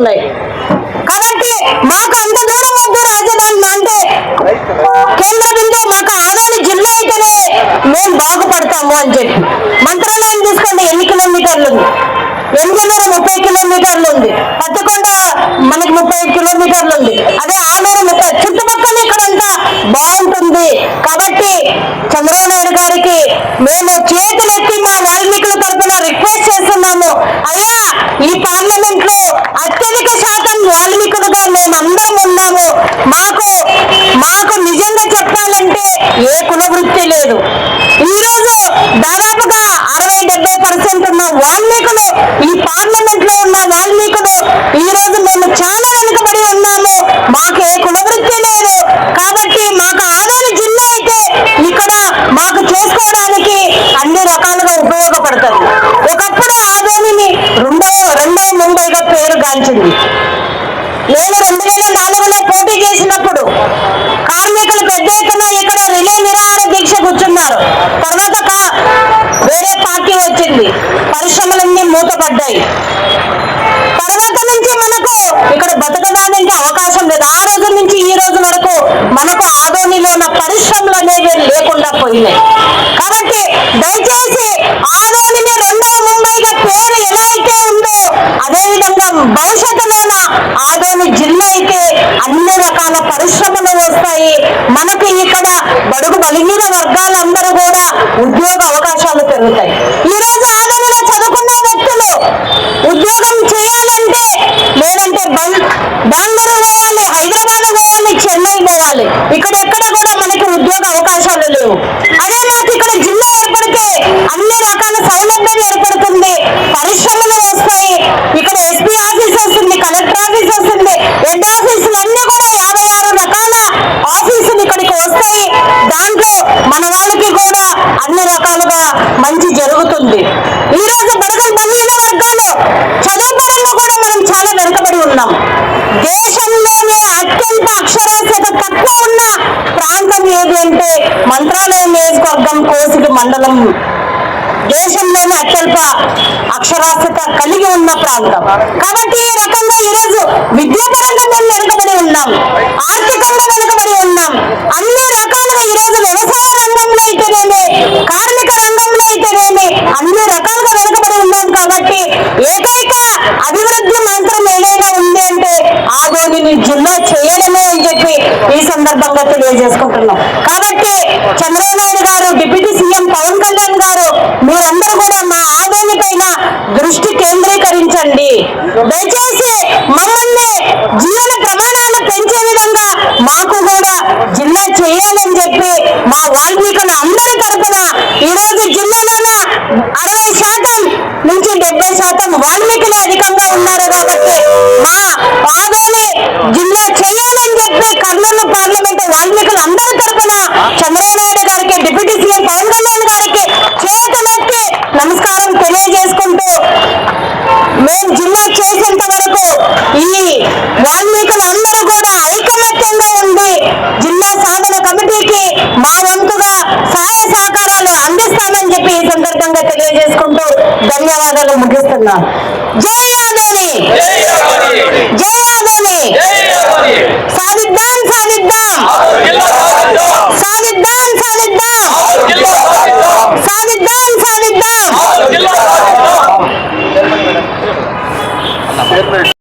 ఉన్నాయి. కాబట్టి మాకు అంత దూరం వద్దు రాజధాని అంటే కేంద్ర ఉంటే మాకు ఆదాని జిల్లా అయితేనే మేము బాగుపడతాము అని చెప్పి. మంత్రాలయం తీసుకోండి ఎన్ని కిలోమీటర్లు ఉంది? ఎనిమిదిన్నర ముప్పై కిలోమీటర్లు ఉంది. పత్తికొండ మనకి ముప్పై కిలోమీటర్లు ఉంది. అదే ఆలూరు ముప్పై చుట్టుపక్కల ఇక్కడంతా బాగుంటుంది. కాబట్టి చంద్రబాబు గారికి మేము చేతులెత్తి మా వాల్మీకుల తరఫున రిక్వెస్ట్ చేస్తున్నాము. అయ్యా ఈ పార్లమెంట్లో అత్యధిక శాతం వాల్మీకులుగా మేము అందరం ఉన్నాము మాకు మాకు నిజంగా చెప్పాలంటే ఏ కుల వృత్తి లేదు ఈ రోజు దాదాపుగా అరవై డెబ్బై పర్సెంట్ ఉన్న వాల్మీకులు ఈ పార్లమెంట్లో ఉన్న వాల్మీకులు ఈ రోజు మేము చాలా వెనుకబడి ఉన్నాము. మాకు ఏ కులవృత్తి లేదు. కాబట్టి మాకు ఆదాయ జిల్లా అయితే ఇక్కడ మాకు చేసుకోవడానికి అన్ని రకాలుగా ఉపయోగపడుతుంది. ఒకప్పుడు ఆదోనిని రెండో రెండో ముంబైగా పేరు గాంచింది. నేను రెండు వేల నాలుగులో పోటీ చేసినప్పుడు కార్మికులు పెద్ద ఎత్తున ఇక్కడ రిలే నిరాహార దీక్ష కూర్చున్నారు. తర్వాత కా- వచ్చింది. పరిశ్రమలన్నీ మూతపడ్డాయి. తర్వాత నుంచి మనకు ఇక్కడ బతకడానికి అవకాశం లేదు. ఆ రోజు నుంచి ఈ రోజు వరకు మనకు ఆదోనిలో ఉన్న పరిశ్రమలు అనేవి లేకుండా పోయినాయి. కాబట్టి దయచేసి ఆదోనిని రెండవ ముంబైగా పేరు ఎలా అయితే ఉందో అదేవిధంగా విధంగా జరుగుతాయి. ఈ రోజు ఆదోనిలో చదువుకున్న వ్యక్తులు ఉద్యోగం చేయాలంటే లేదంటే బెంగళూరు పోవాలి హైదరాబాద్ పోవాలి చెన్నై పోవాలి ఇక్కడ ఎక్కడ కూడా మనకి ఉద్యోగ అవకాశాలు లేవు. అదే మాకు ఇక్కడ జిల్లా ఏర్పడితే అన్ని రకాల సౌలభ్యం ఏర్పడుతుంది. పరిశ్రమలు వస్తాయి. ఇక్కడ ఎస్పీ ఆఫీస్ వస్తుంది కలెక్టర్ ఆఫీస్ వస్తుంది. హెడ్ ఆఫీసులు అన్ని కూడా యాభై ఆరు రకాల ఆఫీసులు ఇక్కడికి వస్తాయి. దాంట్లో మనం వాళ్ళకి కూడా అన్ని రకాలుగా మంచి జరుగుతుంది ఈ రోజు బడుగులు బలహీన వర్గాలు చదువు పరంగా కూడా మనం చాలా వెనుకబడి ఉన్నాం. దేశంలోనే అత్యంత అక్షరాస్యత తక్కువ ఉన్న ప్రాంతం ఏది అంటే మంత్రాలయం నియోజకవర్గం కోసిగి మండలం. దేశంలోనే అత్యల్ప అక్షరాస్యత కలిగి ఉన్న ప్రాంతం. కాబట్టి ఈ రకంగా ఈరోజు విద్యాపరంగా మేము వెనుకబడి ఉన్నాం. ఆర్థికంగా వెనుకబడి ఉన్నాం అన్ని రకాలుగా ఈరోజు వ్యవసాయ రంగంలో అయితేనేమి కార్మిక రంగంలో అయితేనేమి అన్ని రకాలుగా వెనుకబడి ఉన్నాం కాబట్టి ఏకైక అభివృద్ధి మంత్రం ఏదైనా ఉంది అంటే ఆదోనిని జిల్లా చేయడమే అని చెప్పి ఈ సందర్భంగా తెలియజేసుకుంటున్నాం. కాబట్టి చంద్రబాబు నాయుడు గారు డిప్యూటీ సీఎం పవన్ కళ్యాణ్ గారు మీరందరూ కూడా మా ఆదోని పైన దృష్టి కేంద్రీకరించండి. దయచేసి మమ్మల్ని జీవన ప్రమాణాలు పెంచే విధంగా మాకు కూడా జిల్లా చేయాలని చెప్పి మా వాల్మీకులు అందరి తరఫున ఈ రోజు జిల్లాలోన అరవై శాతం నుంచి డెబ్బై శాతం వాల్మీకులు అధికంగా ఉన్నారు కాబట్టి మా ఆదోని జిల్లా చేయాలని చెప్పి కర్నూలు పార్లమెంట్ వాల్మీకులు అందరి తరపున చంద్రబాబు గారికి డిప్యూటీ సీఎం పవన్ కళ్యాణ్ గారికి చేతనెత్తి నమస్కారం తెలియజేసుకుంటూ మేము జిల్లా చేసేంత వరకు ఈ వాల్మీకులు అందరూ కూడా ఐకమత్యంగా ఉండి జిల్లా సాధన కమిటీకి మా వంతుగా సహాయ సహకారాలు అందిస్తామని చెప్పి ఈ సందర్భంగా ధన్యవాదాలు ముగిస్తున్నాను జై యాదోని జై సాధిద్దాం సాధిద్దాం